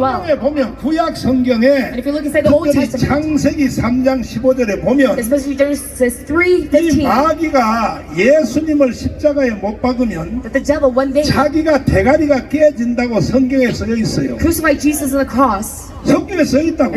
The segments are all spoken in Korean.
성경에 보면 구약 성경에 특별히 창세기 3장 15절에 보면 이 3:15, 마귀가 예수님을 십자가에 못 박으면 자기가 대가리가 깨진다고 성경에 써져 있어요. crucified Jesus on the cross. 성경에 써 있다고.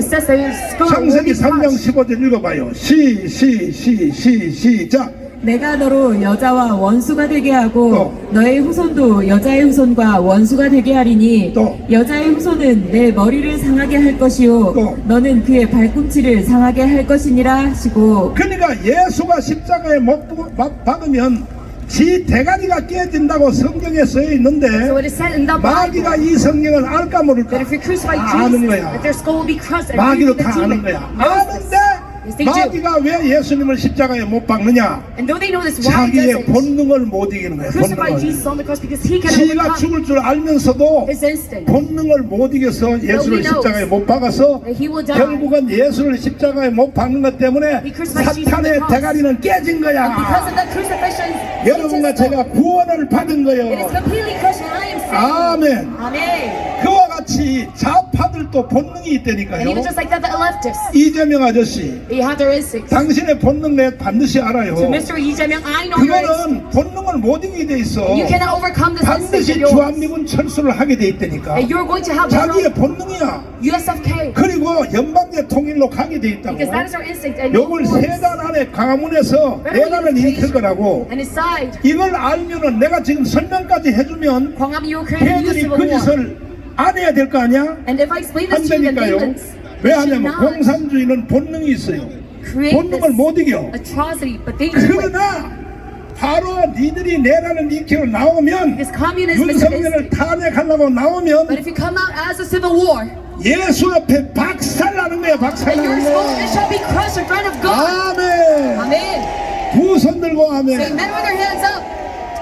창세기 be 3장 crushed. 15절 읽어봐요. 시, 시, 시, 시, 시작. 내가 너로 여자와 원수가 되게 하고 또. 너의 후손도 여자의 후손과 원수가 되게 하리니 또. 여자의 후손은 내 머리를 상하게 할 것이요 또. 너는 그의 발꿈치를 상하게 할 것이니라 하시고 그러니까 예수가 십자가에 못 박- 박으면 지 대가리가 깨진다고 성경에 써 있는데 마귀가 이 성경을 알까 모를까 아는 거야. 마귀도 다 아는 거야. 아는데. 마귀가 왜 예수님을 십자가에 못 박느냐? 자기의 본능을 못 이기는 crucify 본능을. Overcome 죽을 줄 알면서도. 본능을 못 이겨서 예수를 십자가에 못 박아서. 결국은 예수를 십자가에 못 박는 것 때문에 사탄의. 대가리는 깨진 거야. 여러분과 제가 구원을 받은 거예요. 아멘. 그와 같이 좌파들도 본능이 And even 있다니까요. just like that, the leftists, 이재명 아저씨, they have their instincts. 당신의 본능 내 반드시 알아요. So Mr. Lee Jae-myung, I know your instincts. 그거는 본능을 못 이기게 돼 있어. You cannot overcome this instinct 반드시 yours. 주한미군 철수를 하게 돼 있다니까. And you're going to have 자기의 본능이야. USFK. 그리고 연방제 통일로 가게 돼 있다고. Because that is our instinct. And 요걸 세달 안에 강화문에서 내란을 일으킬 거라고. And. 이걸 알면은 내가 지금 설명까지 해주면 you 걔들이 그 war. 짓을 안 해야 될 거 아니야? 안 되니까요. 왜 하냐면 공산주의는 본능이 있어요. 본능을 못 이겨. atrocity, but they do it. 그러나 바로 니들이 내란을 일으키러 나오면 윤석열을. 탄핵하려고 나오면 if you come out as a civil war, 예수 옆에 박살나는 거야 박살나는 거야. 아멘 Amen. 두손 들고 아멘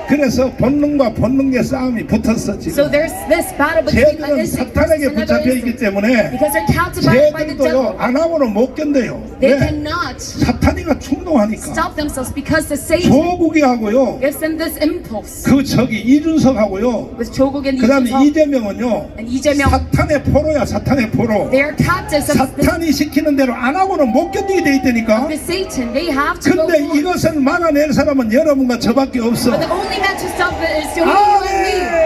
그래서 본능과 본능의 싸움이 붙었어 So 지금 there's this battle between an 쟤들은 instinct 사탄에게 another 붙잡혀 있기 instinct. 때문에 Because they're captivated by the devil. 쟤들도요 안 하고는 못 견뎌요 They 왜? cannot 사탄이가 충동하니까 stop themselves because the Satan 조국이 하고요 gives them this impulse. 그 저기 이준석하고요 With Choguk and 그 다음에 Lee 이재명은요 and Jae-myung, 사탄의 포로야 사탄의 포로 they are captives of the, 사탄이 시키는 대로 안 하고는 못 견디게 돼 있다니까 the Satan. They have to go 근데. 이것을 막아낼 사람은 여러분과 저밖에 없어 But the only man to stop it is only you and me. 아멘